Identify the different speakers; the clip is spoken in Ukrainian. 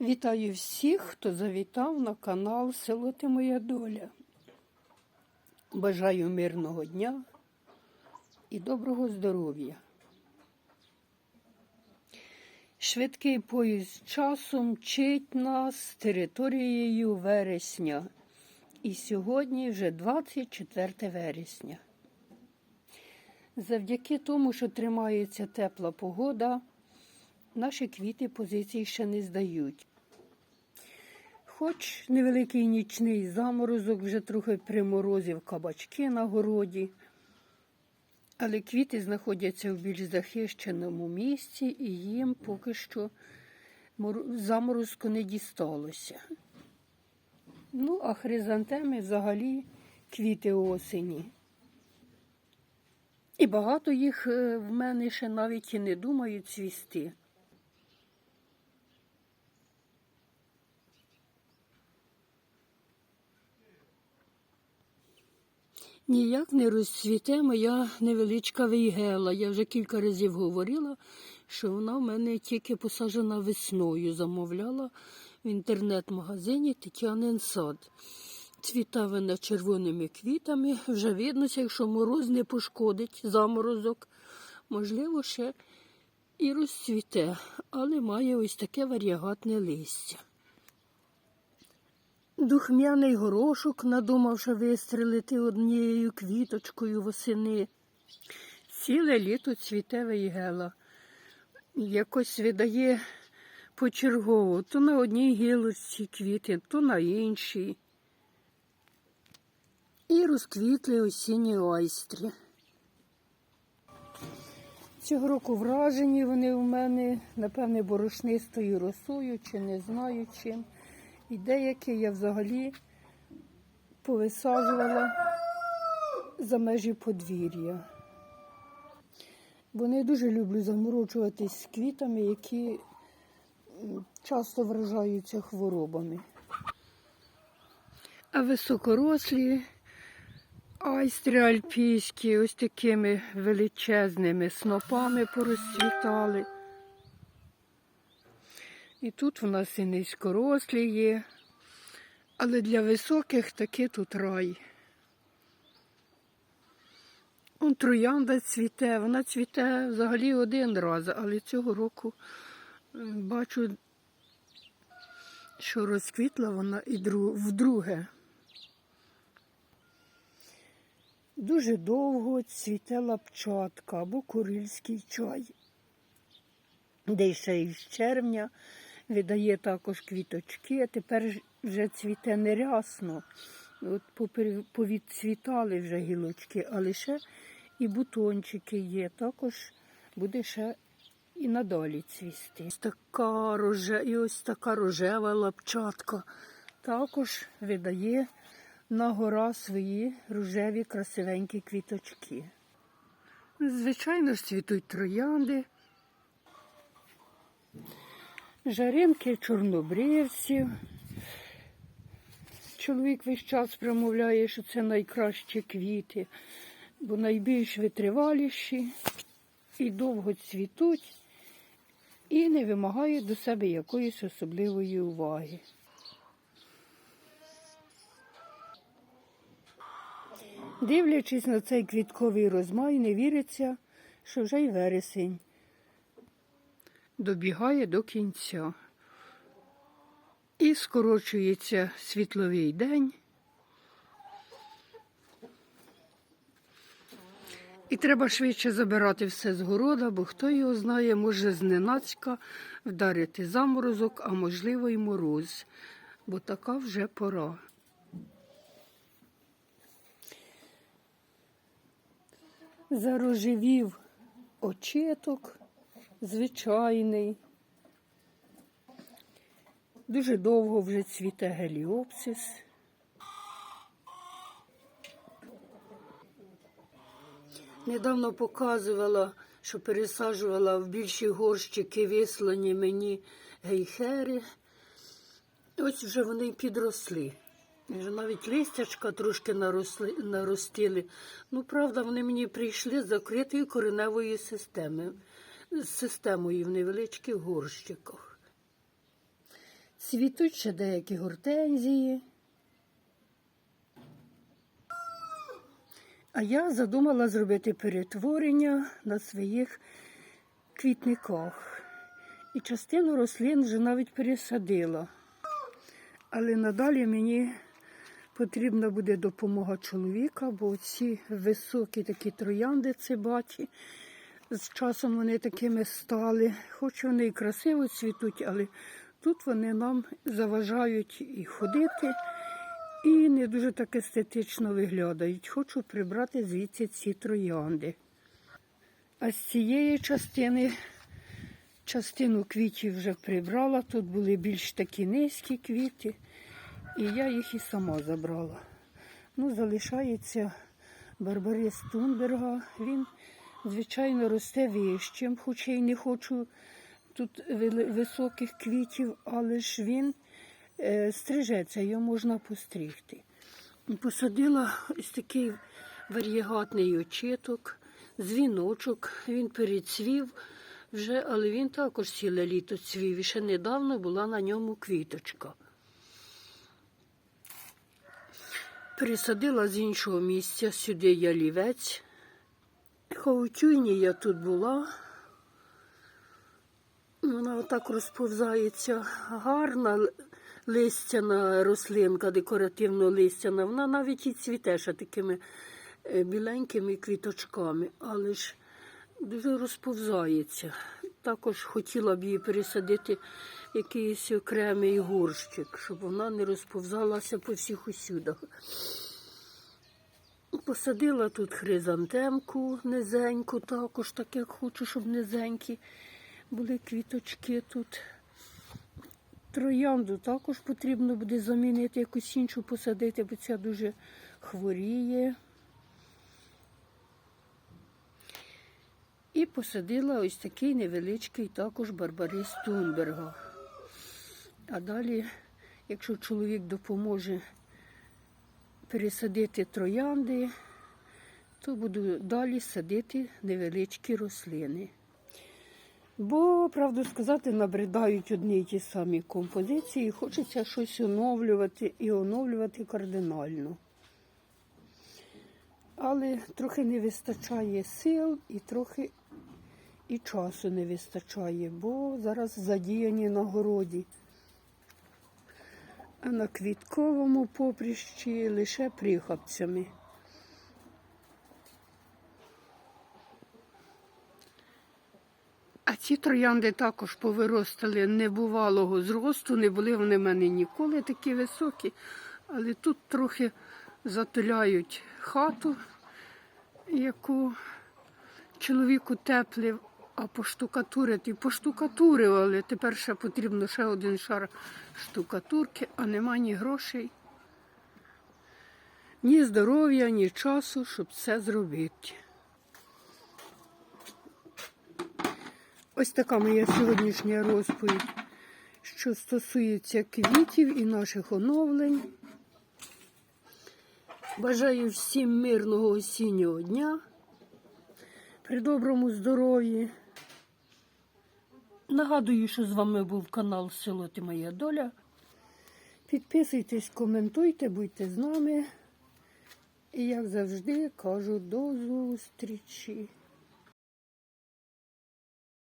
Speaker 1: Вітаю всіх, хто завітав на канал Село Ти Моя Доля. Бажаю мирного дня і доброго здоров'я. Швидкий поїзд часу мчить нас територією вересня. І сьогодні вже 24 вересня. Завдяки тому, що тримається тепла погода, наші квіти позиції ще не здають. Хоч невеликий нічний заморозок вже трохи приморозив кабачки на городі, але квіти знаходяться в більш захищеному місці і їм поки що заморозку не дісталося. Ну, а хризантеми взагалі квіти осені. І багато їх е, в мене ще навіть і не думають цвісти. Ніяк не розцвіте моя невеличка вейгела. Я вже кілька разів говорила, що вона в мене тільки посаджена весною. Замовляла в інтернет-магазині Тетянин сад. Цвіта вона червоними квітами. Вже виднося, якщо мороз не пошкодить заморозок, можливо, ще і розцвіте, але має ось таке варіагатне листя. Духмяний горошок надумавши вистрелити однією квіточкою восени. Ціле літо цвіте вейгела. Якось видає почергово, то на одній гілочці квіти, то на іншій. І розквітли осінні айстрі. Цього року вражені вони у мене, напевне, борошнистою росою, чи не знаю чим. І деякі я взагалі повисаджувала за межі подвір'я. Бо не дуже люблю заморочуватись з квітами, які часто вражаються хворобами. А високорослі айстри альпійські ось такими величезними снопами порозцвітали. І тут в нас і низькорослі є, але для високих таки тут рай. Он троянда цвіте, вона цвіте взагалі один раз, але цього року е, бачу, що розквітла вона і вдруге. Дуже довго цвіте лапчатка або курильський чай де ще із червня видає також квіточки, а тепер вже цвіте нерясно. От повідцвітали вже гілочки, але ще і бутончики є. Також буде ще і надалі цвісти. Ось така роже... І ось така рожева лапчатка також видає на гора свої рожеві красивенькі квіточки. Звичайно ж, цвітуть троянди. Жаринки чорнобривців. Чоловік весь час промовляє, що це найкращі квіти, бо найбільш витриваліші і довго цвітуть, і не вимагають до себе якоїсь особливої уваги. Дивлячись на цей квітковий розмай, не віриться, що вже й вересень добігає до кінця. І скорочується світловий день. І треба швидше забирати все з города, бо хто його знає, може зненацька вдарити заморозок, а можливо й мороз, бо така вже пора. Зарожевів очіток звичайний. Дуже довго вже цвіте геліопсис. Недавно показувала, що пересаджувала в більші горщики вислані мені гейхери. Ось вже вони підросли. Вже навіть листячка трошки наростили. Ну, правда, вони мені прийшли з закритою кореневою системою, з системою в невеличких горщиках. Цвітуть ще деякі гортензії. А я задумала зробити перетворення на своїх квітниках. І частину рослин вже навіть пересадила. Але надалі мені потрібна буде допомога чоловіка, бо ці високі такі троянди цибаті, з часом вони такими стали. Хоч вони і красиво цвітуть, але тут вони нам заважають і ходити, і не дуже так естетично виглядають. Хочу прибрати звідси ці троянди. А з цієї частини частину квітів вже прибрала. Тут були більш такі низькі квіти, і я їх і сама забрала. Ну, залишається Барбарис Тунберга. Він, звичайно, росте вищим, хоча й не хочу тут високих квітів, але ж він е, стрижеться, його можна постригти. Посадила ось такий варієгатний очіток, дзвіночок. Він перецвів вже, але він також ціле літо цвів. І ще недавно була на ньому квіточка. Пересадила з іншого місця сюди ялівець. Хаутюйні я тут була. Вона отак розповзається. Гарна листяна рослинка, декоративно листяна. Вона навіть і цвіте ще такими е, біленькими квіточками, але ж дуже розповзається. Також хотіла б її пересадити якийсь окремий горщик, щоб вона не розповзалася по всіх усюдах. Посадила тут хризантемку низеньку, також так як хочу, щоб низенькі були квіточки тут. Троянду також потрібно буде замінити, якусь іншу посадити, бо ця дуже хворіє. І посадила ось такий невеличкий також барбарис Тунберга. А далі, якщо чоловік допоможе пересадити троянди, то буду далі садити невеличкі рослини. Бо, правду сказати, набридають одні й ті самі композиції, хочеться щось оновлювати і оновлювати кардинально. Але трохи не вистачає сил і трохи і часу не вистачає, бо зараз задіяні на городі. А на квітковому поприщі лише прихапцями. А ці троянди також повиростали небувалого зросту, не були вони в мене ніколи такі високі, але тут трохи затуляють хату, яку чоловіку теплив, а поштукатурити поштукатурювали. Тепер ще потрібно ще один шар штукатурки, а нема ні грошей, ні здоров'я, ні часу, щоб це зробити. Ось така моя сьогоднішня розповідь, що стосується квітів і наших оновлень. Бажаю всім мирного осіннього дня, при доброму здоров'ї. Нагадую, що з вами був канал Село Ти Моя Доля. Підписуйтесь, коментуйте, будьте з нами. І як завжди кажу, до зустрічі.